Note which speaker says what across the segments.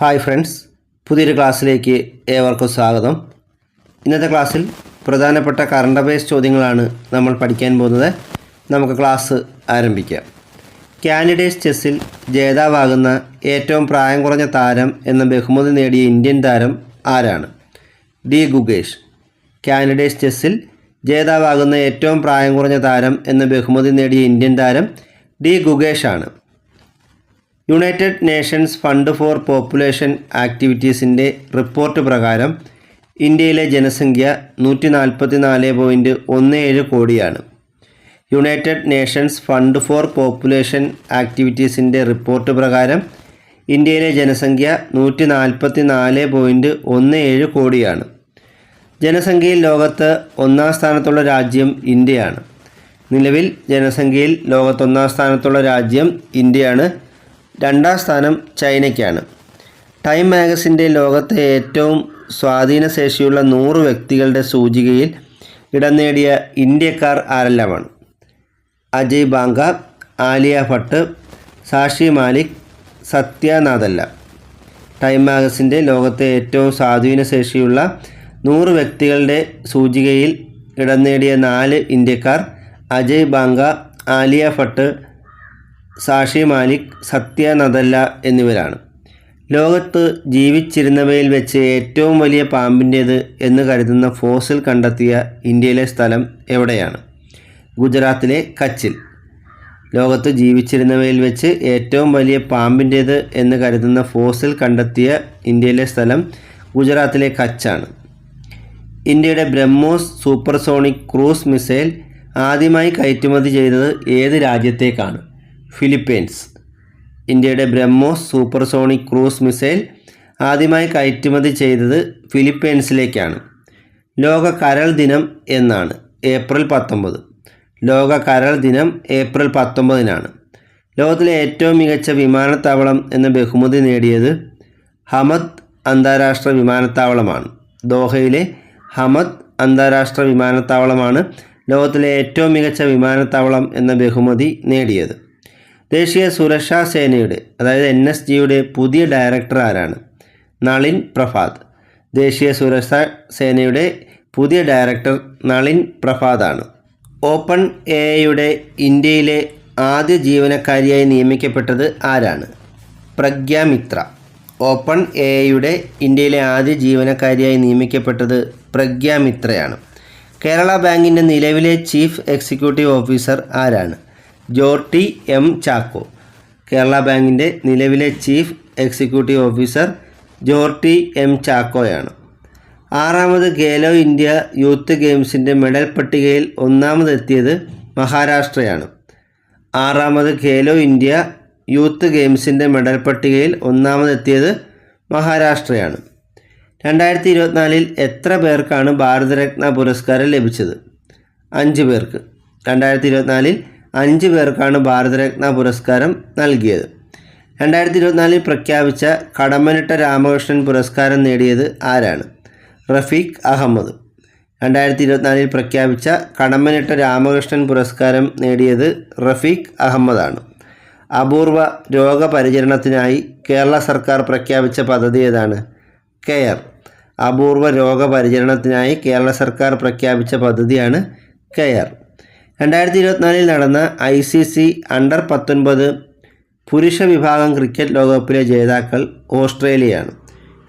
Speaker 1: Hi friends പുതിയൊരു ക്ലാസ്സിലേക്ക് ഏവർക്കും സ്വാഗതം. ഇന്നത്തെ ക്ലാസ്സിൽ പ്രധാനപ്പെട്ട കറണ്ട് അഫയേഴ്സ് ചോദ്യങ്ങളാണ് നമ്മൾ പഠിക്കാൻ പോകുന്നത്. നമുക്ക് ക്ലാസ് ആരംഭിക്കാം. കാൻഡിഡേറ്റ്സ് ചെസ്സിൽ ജേതാവാകുന്ന ഏറ്റവും പ്രായം കുറഞ്ഞ താരം എന്ന ബഹുമതി നേടിയ ഇന്ത്യൻ താരം ആരാണ്? ഡി. ഗുഗേഷ് കാൻഡിഡേറ്റ്സ് ചെസ്സിൽ ജേതാവാകുന്ന ഏറ്റവും പ്രായം കുറഞ്ഞ താരം എന്ന ബഹുമതി നേടിയ ഇന്ത്യൻ താരം ഡി. ഗുഗേഷ് ആണ് United Nations Fund for Population ആക്ടിവിറ്റീസിന്റെ report പ്രകാരം ഇന്ത്യയിലെ ജനസംഖ്യ നൂറ്റി നാൽപ്പത്തി നാല് പോയിന്റ് ഒന്ന് ഏഴ് കോടിയാണ്. United Nations Fund for Population ആക്ടിവിറ്റീസിന്റെ report പ്രകാരം ഇന്ത്യയിലെ ജനസംഖ്യ നൂറ്റി നാൽപ്പത്തി നാല് പോയിന്റ് ഒന്ന് ഏഴ് കോടിയാണ്. ജനസംഖ്യയിൽ ലോകത്ത് ഒന്നാം സ്ഥാനത്തുള്ള രാജ്യം ഇന്ത്യയാണ്. നിലവിൽ ജനസംഖ്യയിൽ ലോകത്തൊന്നാം സ്ഥാനത്തുള്ള രാജ്യം ഇന്ത്യയാണ്. രണ്ടാം സ്ഥാനം ചൈനയ്ക്കാണ്. ടൈം മാഗസിന്റെ ലോകത്തെ ഏറ്റവും സ്വാധീനശേഷിയുള്ള നൂറ് വ്യക്തികളുടെ സൂചികയിൽ ഇടം നേടിയ ഇന്ത്യക്കാർ ആരെല്ലാമാണ്? അജയ് ബാങ്ക ആലിയ ഭട്ട് സാക്ഷി മാലിക് സത്യനാഥല്ല. ടൈം മാഗസിന്റെ ലോകത്തെ ഏറ്റവും സ്വാധീനശേഷിയുള്ള നൂറ് വ്യക്തികളുടെ സൂചികയിൽ ഇടം നേടിയ നാല് ഇന്ത്യക്കാർ അജയ് ബാങ്ക ആലിയ ഭട്ട് സാഷി മാലിക് സത്യ നദല്ല എന്നിവരാണ്. ലോകത്ത് ജീവിച്ചിരുന്നവയിൽ വെച്ച് ഏറ്റവും വലിയ പാമ്പിന്റേത് എന്ന് കരുതുന്ന ഫോസിൽ കണ്ടെത്തിയ ഇന്ത്യയിലെ സ്ഥലം എവിടെയാണ്? ഗുജറാത്തിലെ കച്ചിൽ. ലോകത്ത് ജീവിച്ചിരുന്നവയിൽ വെച്ച് ഏറ്റവും വലിയ പാമ്പിന്റേത് എന്ന് കരുതുന്ന ഫോസിൽ കണ്ടെത്തിയ ഇന്ത്യയിലെ സ്ഥലം ഗുജറാത്തിലെ കച്ചാണ്. ഇന്ത്യയുടെ ബ്രഹ്മോസ് സൂപ്പർസോണിക് ക്രൂസ് മിസൈൽ ആദ്യമായി കയറ്റുമതി ചെയ്തത് ഏത് രാജ്യത്തേക്കാണ്? ഫിലിപ്പീൻസ്. ഇന്ത്യയുടെ ബ്രഹ്മോസ് സൂപ്പർസോണിക് ക്രൂസ് മിസൈൽ ആദ്യമായി കയറ്റുമതി ചെയ്തത് ഫിലിപ്പീൻസിലേക്കാണ്. ലോക കരൾ ദിനം എന്നാണ്. ഏപ്രിൽ പത്തൊമ്പത്. ലോക കരൾ ദിനം ഏപ്രിൽ പത്തൊമ്പതിനാണ്. ലോകത്തിലെ ഏറ്റവും മികച്ച വിമാനത്താവളം എന്ന ബഹുമതി നേടിയത് ഹമദ് അന്താരാഷ്ട്ര വിമാനത്താവളമാണ്. ദോഹയിലെ ഹമദ് അന്താരാഷ്ട്ര വിമാനത്താവളമാണ് ലോകത്തിലെ ഏറ്റവും മികച്ച വിമാനത്താവളം എന്ന ബഹുമതി നേടിയത്. ദേശീയ സുരക്ഷാ സേനയുടെ അതായത് എൻ എസ് ജിയുടെ പുതിയ ഡയറക്ടർ ആരാണ്? നളിൻ പ്രഭാത്. ദേശീയ സുരക്ഷാ സേനയുടെ പുതിയ ഡയറക്ടർ നളിൻ പ്രഭാതാണ്. ഓപ്പൺ എ ഐയുടെ ഇന്ത്യയിലെ ആദ്യ ജീവനക്കാരിയായി നിയമിക്കപ്പെട്ടത് ആരാണ്? പ്രഗ്യ മിത്ര. ഓപ്പൺ എ ഐയുടെ ഇന്ത്യയിലെ ആദ്യ ജീവനക്കാരിയായി നിയമിക്കപ്പെട്ടത് പ്രഗ്യ മിത്രയാണ്. കേരള ബാങ്കിന്റെ നിലവിലെ ചീഫ് എക്സിക്യൂട്ടീവ് ഓഫീസർ ആരാണ്? ജോർട്ടി എം ചാക്കോ. കേരള ബാങ്കിന്റെ നിലവിലെ chief executive officer Jorty M ചാക്കോയാണ്. ആറാമത് ഖേലോ ഇന്ത്യ യൂത്ത് ഗെയിംസിന്റെ മെഡൽ പട്ടികയിൽ ഒന്നാമതെത്തിയത് മഹാരാഷ്ട്രയാണ്. ആറാമത് ഖേലോ ഇന്ത്യ യൂത്ത് ഗെയിംസിന്റെ മെഡൽ പട്ടികയിൽ ഒന്നാമതെത്തിയത് മഹാരാഷ്ട്രയാണ്. രണ്ടായിരത്തി ഇരുപത്തിനാലിൽ എത്ര പേർക്കാണ് ഭാരതരത്ന പുരസ്കാരം ലഭിച്ചത്? അഞ്ച് പേർക്ക്. രണ്ടായിരത്തി ഇരുപത്തിനാലിൽ അഞ്ച് പേർക്കാണ് ഭാരതരത്ന പുരസ്കാരം നൽകിയത്. രണ്ടായിരത്തി ഇരുപത്തിനാലിൽ പ്രഖ്യാപിച്ച കടമ്മനിട്ട രാമകൃഷ്ണൻ പുരസ്കാരം നേടിയത് ആരാണ്? റഫീഖ് അഹമ്മദ്. രണ്ടായിരത്തി ഇരുപത്തിനാലിൽ പ്രഖ്യാപിച്ച കടമ്മനിട്ട രാമകൃഷ്ണൻ പുരസ്കാരം നേടിയത് റഫീഖ് അഹമ്മദാണ്. അപൂർവ രോഗപരിചരണത്തിനായി കേരള സർക്കാർ പ്രഖ്യാപിച്ച പദ്ധതി ഏതാണ്? കെയർ. അപൂർവ രോഗപരിചരണത്തിനായി കേരള സർക്കാർ പ്രഖ്യാപിച്ച പദ്ധതിയാണ് കെയർ. രണ്ടായിരത്തി ഇരുപത്തിനാലിൽ നടന്ന ഐ സി സി അണ്ടർ പത്തൊൻപത് പുരുഷ വിഭാഗം ക്രിക്കറ്റ് ലോകകപ്പിലെ ജേതാക്കൾ ഓസ്ട്രേലിയയാണ്.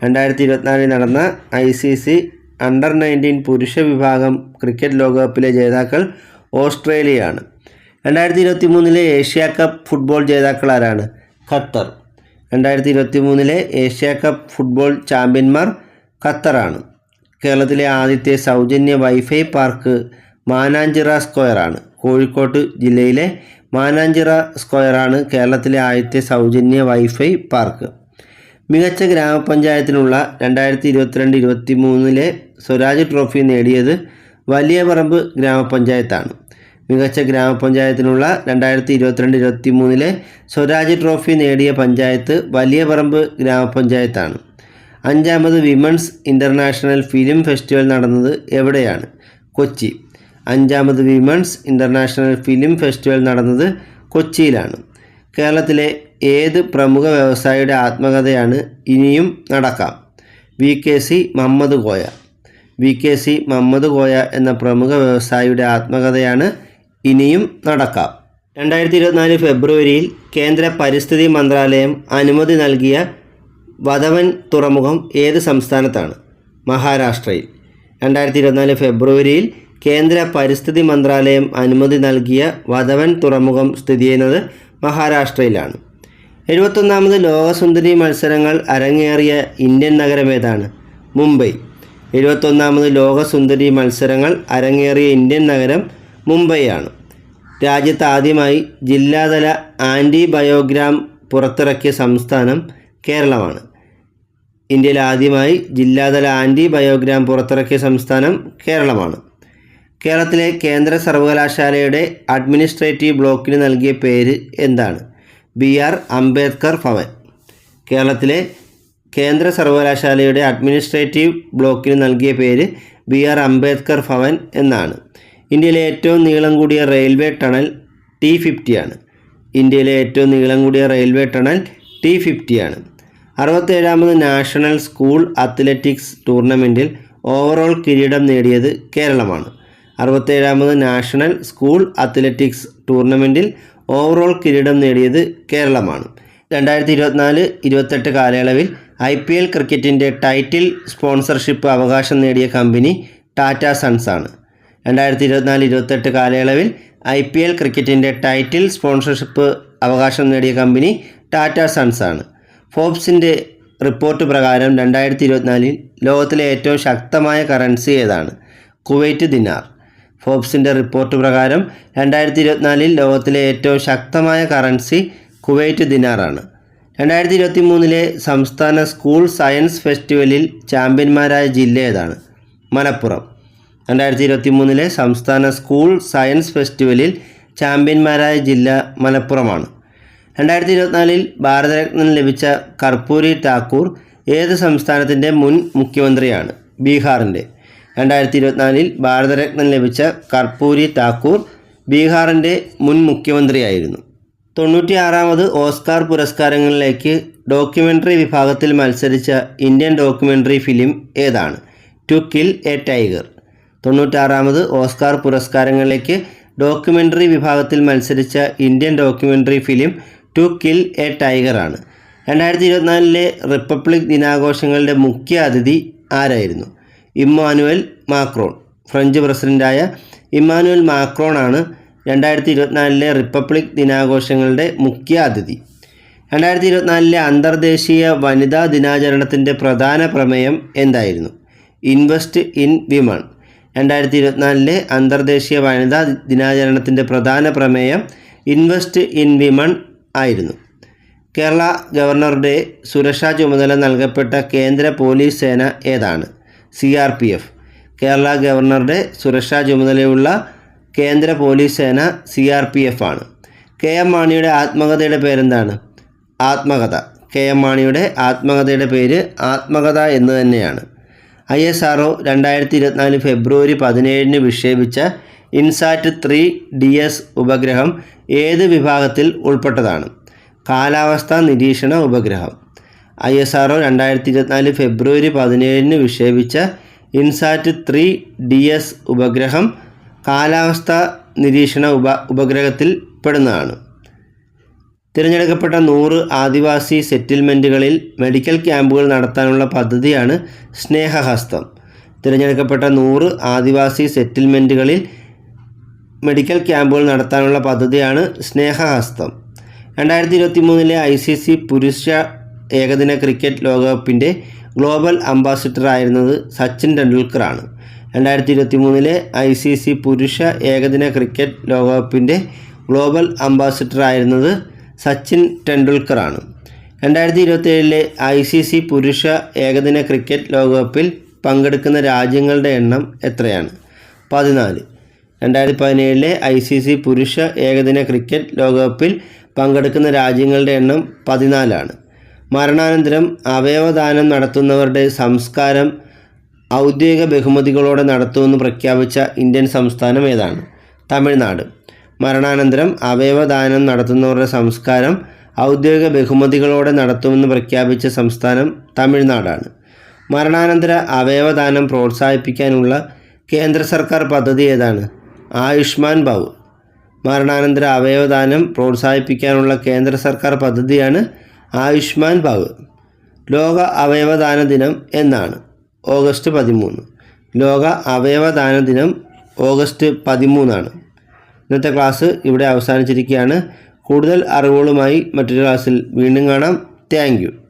Speaker 1: രണ്ടായിരത്തി ഇരുപത്തിനാലിൽ നടന്ന I C C under nineteen പുരുഷ വിഭാഗം ക്രിക്കറ്റ് ലോകകപ്പിലെ ജേതാക്കൾ ഓസ്ട്രേലിയയാണ്. രണ്ടായിരത്തി ഇരുപത്തി മൂന്നിലെ ഏഷ്യ കപ്പ് ഫുട്ബോൾ ജേതാക്കൾ ആരാണ്? ഖത്തർ. രണ്ടായിരത്തി ഇരുപത്തി മൂന്നിലെ ഏഷ്യ കപ്പ് ഫുട്ബോൾ ചാമ്പ്യന്മാർ ഖത്തറാണ്. കേരളത്തിലെ ആദ്യത്തെ സൗജന്യ വൈഫൈ പാർക്ക് മാനാഞ്ചിറ സ്ക്വയറാണ്. കോഴിക്കോട് ജില്ലയിലെ മാനാഞ്ചിറ സ്ക്വയറാണ് കേരളത്തിലെ ആദ്യത്തെ സൗജന്യ വൈഫൈ പാർക്ക്. മികച്ച ഗ്രാമപഞ്ചായത്തിനുള്ള രണ്ടായിരത്തി ഇരുപത്തിരണ്ട് ഇരുപത്തി മൂന്നിലെ സ്വരാജ് ട്രോഫി നേടിയത് വലിയ പറമ്പ് ഗ്രാമപഞ്ചായത്താണ്. മികച്ച ഗ്രാമപഞ്ചായത്തിനുള്ള രണ്ടായിരത്തി ഇരുപത്തിരണ്ട് ഇരുപത്തി മൂന്നിലെ സ്വരാജ് ട്രോഫി നേടിയ പഞ്ചായത്ത് വലിയ പറമ്പ് ഗ്രാമപഞ്ചായത്താണ്. അഞ്ചാമത് വിമൻസ് ഇന്റർനാഷണൽ ഫിലിം ഫെസ്റ്റിവൽ നടന്നത് എവിടെയാണ്? കൊച്ചി. അഞ്ചാമത് വിമൻസ് ഇന്റർനാഷണൽ ഫിലിം ഫെസ്റ്റിവൽ നടന്നത് കൊച്ചിയിലാണ്. കേരളത്തിലെ ഏത് പ്രമുഖ വ്യവസായിയുടെ ആത്മകഥയാണ് ഇനിയും നടക്കാം? V K C Muhammad Koya. V K C Muhammad Koya എന്ന പ്രമുഖ വ്യവസായിയുടെ ആത്മകഥയാണ് ഇനിയും നടക്കാം. രണ്ടായിരത്തി ഇരുപത്തിനാല് ഫെബ്രുവരിയിൽ കേന്ദ്ര പരിസ്ഥിതി മന്ത്രാലയം അനുമതി നൽകിയ വധവൻ തുറമുഖം ഏത് സംസ്ഥാനത്താണ്? മഹാരാഷ്ട്രയിൽ. രണ്ടായിരത്തി ഇരുപത്തിനാല് ഫെബ്രുവരിയിൽ കേന്ദ്ര പരിസ്ഥിതി മന്ത്രാലയം അനുമതി നൽകിയ വധവൻ തുറമുഖം സ്ഥിതി ചെയ്യുന്നത് മഹാരാഷ്ട്രയിലാണ്. എഴുപത്തൊന്നാമത് ലോകസുന്ദരി മത്സരങ്ങൾ അരങ്ങേറിയ ഇന്ത്യൻ നഗരം ഏതാണ്? മുംബൈ. എഴുപത്തൊന്നാമത് ലോകസുന്ദരി മത്സരങ്ങൾ അരങ്ങേറിയ ഇന്ത്യൻ നഗരം മുംബൈയാണ്. രാജ്യത്ത് ആദ്യമായി ജില്ലാതല ആന്റിബയോഗ്രാം പുറത്തിറക്കിയ സംസ്ഥാനം കേരളമാണ്. ഇന്ത്യയിൽ ആദ്യമായി ജില്ലാതല ആന്റിബയോഗ്രാം പുറത്തിറക്കിയ സംസ്ഥാനം കേരളമാണ്. കേരളത്തിലെ കേന്ദ്ര സർവകലാശാലയുടെ അഡ്മിനിസ്ട്രേറ്റീവ് ബ്ലോക്കിന് നൽകിയ പേര് എന്താണ്? B R Ambedkar Bhavan. കേരളത്തിലെ കേന്ദ്ര സർവകലാശാലയുടെ അഡ്മിനിസ്ട്രേറ്റീവ് ബ്ലോക്കിന് നൽകിയ പേര് ബി ആർ അംബേദ്കർ ഭവൻ എന്നാണ്. ഇന്ത്യയിലെ ഏറ്റവും നീളം കൂടിയ റെയിൽവേ ടണൽ ടി ഫിഫ്റ്റിയാണ് ഇന്ത്യയിലെ ഏറ്റവും നീളം കൂടിയ റെയിൽവേ ടണൽ ടി ഫിഫ്റ്റിയാണ് അറുപത്തേഴാമത് നാഷണൽ സ്കൂൾ അത്ലറ്റിക്സ് ടൂർണമെന്റിൽ ഓവറോൾ കിരീടം നേടിയത് കേരളമാണ്. അറുപത്തേഴാമത് നാഷണൽ സ്കൂൾ അത്ലറ്റിക്സ് ടൂർണമെന്റിൽ ഓവറോൾ കിരീടം നേടിയത് കേരളമാണ്. രണ്ടായിരത്തി ഇരുപത്തിനാല് ഇരുപത്തെട്ട് കാലയളവിൽ ഐ പി എൽ ക്രിക്കറ്റിന്റെ ടൈറ്റിൽ സ്പോൺസർഷിപ്പ് അവകാശം നേടിയ കമ്പനി ടാറ്റ സൺസ് ആണ്. രണ്ടായിരത്തി ഇരുപത്തിനാല് ഇരുപത്തെട്ട് കാലയളവിൽ ഐ പി എൽ ക്രിക്കറ്റിന്റെ ടൈറ്റിൽ സ്പോൺസർഷിപ്പ് അവകാശം നേടിയ കമ്പനി ടാറ്റ സൺസ് ആണ്. ഫോബ്സിന്റെ റിപ്പോർട്ട് പ്രകാരം രണ്ടായിരത്തി ഇരുപത്തിനാലിൽ ലോകത്തിലെ ഏറ്റവും ശക്തമായ കറൻസി ഏതാണ്? കുവൈറ്റ് ദിനാർ. ഫോബ്സിന്റെ റിപ്പോർട്ട് പ്രകാരം രണ്ടായിരത്തി ഇരുപത്തിനാലിൽ ലോകത്തിലെ ഏറ്റവും ശക്തമായ കറൻസി കുവൈറ്റ് ദിനാറാണ്. രണ്ടായിരത്തി ഇരുപത്തി മൂന്നിലെ സംസ്ഥാന സ്കൂൾ സയൻസ് ഫെസ്റ്റിവലിൽ ചാമ്പ്യന്മാരായ ജില്ല ഏതാണ്? മലപ്പുറം. രണ്ടായിരത്തി ഇരുപത്തി മൂന്നിലെ സംസ്ഥാന സ്കൂൾ സയൻസ് ഫെസ്റ്റിവലിൽ ചാമ്പ്യന്മാരായ ജില്ല മലപ്പുറമാണ്. രണ്ടായിരത്തി ഇരുപത്തിനാലിൽ ഭാരതരത്നം ലഭിച്ച കർപ്പൂരി ഠാക്കൂർ ഏത് സംസ്ഥാനത്തിന്റെ മുൻ മുഖ്യമന്ത്രിയാണ്? ബീഹാറിന്റെ രണ്ടായിരത്തി ഇരുപത്തിനാലിൽ ഭാരതരത്നം ലഭിച്ച കർപ്പൂരി താക്കൂർ ബീഹാറിന്റെ മുൻ മുഖ്യമന്ത്രിയായിരുന്നു. തൊണ്ണൂറ്റിയാറാമത് ഓസ്കാർ പുരസ്കാരങ്ങളിലേക്ക് ഡോക്യുമെന്ററി വിഭാഗത്തിൽ മത്സരിച്ച ഇന്ത്യൻ ഡോക്യുമെന്ററി ഫിലിം ഏതാണ്? To kill a tiger. തൊണ്ണൂറ്റാറാമത് Oscar പുരസ്കാരങ്ങളിലേക്ക് ഡോക്യുമെന്ററി വിഭാഗത്തിൽ മത്സരിച്ച Indian documentary film to kill a tiger ആണ് രണ്ടായിരത്തി ഇരുപത്തിനാലിലെ റിപ്പബ്ലിക് ദിനാഘോഷങ്ങളുടെ മുഖ്യ അതിഥി ആരായിരുന്നു? Emmanuel Macron. ഫ്രഞ്ച് പ്രസിഡന്റായ ഇമ്മാനുവൽ മാക്രോൺ ആണ് രണ്ടായിരത്തി ഇരുപത്തിനാലിലെ റിപ്പബ്ലിക് ദിനാഘോഷങ്ങളുടെ മുഖ്യ അതിഥി. രണ്ടായിരത്തി ഇരുപത്തിനാലിലെ അന്തർദേശീയ വനിതാ ദിനാചരണത്തിന്റെ പ്രധാന പ്രമേയം എന്തായിരുന്നു? Invest in women. രണ്ടായിരത്തി ഇരുപത്തിനാലിലെ അന്തർദേശീയ വനിതാ ദിനാചരണത്തിന്റെ പ്രധാന പ്രമേയം ഇൻവെസ്റ്റ് ഇൻ വിമൺ ആയിരുന്നു. കേരള ഗവർണറുടെ സുരക്ഷാ ചുമതല നൽകപ്പെട്ട കേന്ദ്ര പോലീസ് സേന ഏതാണ്? C R P F. Kerala ഗവർണറുടെ സുരക്ഷാ ചുമതലയുള്ള കേന്ദ്ര പോലീസ് സേന സി ആർ പി എഫ് ആണ്. കെ എം മാണിയുടെ ആത്മകഥയുടെ പേരെന്താണ്? ആത്മകഥ. കെ എം മാണിയുടെ ആത്മകഥയുടെ പേര് ആത്മകഥ എന്ന് തന്നെയാണ്. ഐ എസ് ആർ ഒ രണ്ടായിരത്തി ഇരുപത്തിനാല് ഫെബ്രുവരി പതിനേഴിന് വിക്ഷേപിച്ച ഇൻസാറ്റ് ത്രീ ഡി എസ് ഉപഗ്രഹം ഏത് വിഭാഗത്തിൽ ഉൾപ്പെട്ടതാണ്? കാലാവസ്ഥാ നിരീക്ഷണ ഉപഗ്രഹം. ഐ എസ് ആർ ഒ രണ്ടായിരത്തി ഇരുപത്തിനാല് ഫെബ്രുവരി പതിനേഴിന് വിക്ഷേപിച്ച ഇൻസാറ്റ് ത്രീ ഡി എസ് ഉപഗ്രഹം കാലാവസ്ഥ നിരീക്ഷണ ഉപ ഉപഗ്രഹത്തിൽ പെടുന്നതാണ്. തിരഞ്ഞെടുക്കപ്പെട്ട നൂറ് ആദിവാസി സെറ്റിൽമെന്റുകളിൽ മെഡിക്കൽ ക്യാമ്പുകൾ നടത്താനുള്ള പദ്ധതിയാണ് സ്നേഹഹസ്തം. തിരഞ്ഞെടുക്കപ്പെട്ട നൂറ് ആദിവാസി സെറ്റിൽമെന്റുകളിൽ മെഡിക്കൽ ക്യാമ്പുകൾ നടത്താനുള്ള പദ്ധതിയാണ് സ്നേഹഹസ്തം. രണ്ടായിരത്തി ഇരുപത്തി മൂന്നിലെ ഐ സി സി പുരുഷ ഏകദിന ക്രിക്കറ്റ് ലോകകപ്പിന്റെ ഗ്ലോബൽ അംബാസിഡർ ആയിരുന്നത് സച്ചിൻ ടെണ്ടുൽക്കറാണ്. രണ്ടായിരത്തി ഇരുപത്തി മൂന്നിലെ ഐ സി സി പുരുഷ ഏകദിന ക്രിക്കറ്റ് ലോകകപ്പിന്റെ ഗ്ലോബൽ അംബാസിഡർ ആയിരുന്നത് സച്ചിൻ ടെണ്ടുൽക്കറാണ്. രണ്ടായിരത്തി ഇരുപത്തിയേഴിലെ ഐ സി സി പുരുഷ ഏകദിന ക്രിക്കറ്റ് ലോകകപ്പിൽ പങ്കെടുക്കുന്ന രാജ്യങ്ങളുടെ എണ്ണം എത്രയാണ്? പതിനാല്. രണ്ടായിരത്തി പതിനേഴിലെ ഐ സി സി പുരുഷ ഏകദിന ക്രിക്കറ്റ് ലോകകപ്പിൽ പങ്കെടുക്കുന്ന രാജ്യങ്ങളുടെ എണ്ണം പതിനാലാണ്. മരണാനന്തരം അവയവദാനം നടത്തുന്നവരുടെ സംസ്കാരം ഔദ്യോഗിക ബഹുമതികളോടെ നടത്തുമെന്ന് പ്രഖ്യാപിച്ച ഇന്ത്യൻ സംസ്ഥാനം ഏതാണ്? തമിഴ്നാട്. മരണാനന്തരം അവയവദാനം നടത്തുന്നവരുടെ സംസ്കാരം ഔദ്യോഗിക ബഹുമതികളോടെ നടത്തുമെന്ന് പ്രഖ്യാപിച്ച സംസ്ഥാനം തമിഴ്നാടാണ്. മരണാനന്തര അവയവദാനം പ്രോത്സാഹിപ്പിക്കാനുള്ള കേന്ദ്ര സർക്കാർ പദ്ധതി ഏതാണ്? ആയുഷ്മാൻ ഭവ്. മരണാനന്തര അവയവദാനം പ്രോത്സാഹിപ്പിക്കാനുള്ള കേന്ദ്ര സർക്കാർ പദ്ധതിയാണ് ആയുഷ്മാൻ ഭവ് ലോക അവയവദാന ദിനം എന്നാണ്. ഓഗസ്റ്റ് പതിമൂന്ന്. ലോക അവയവദാന ദിനം ഓഗസ്റ്റ് പതിമൂന്നാണ്. ഇന്നത്തെ ക്ലാസ് ഇവിടെ അവസാനിച്ചിരിക്കുകയാണ്. കൂടുതൽ അറിവുകളുമായി മറ്റൊരു ക്ലാസ്സിൽ വീണ്ടും കാണാം. താങ്ക്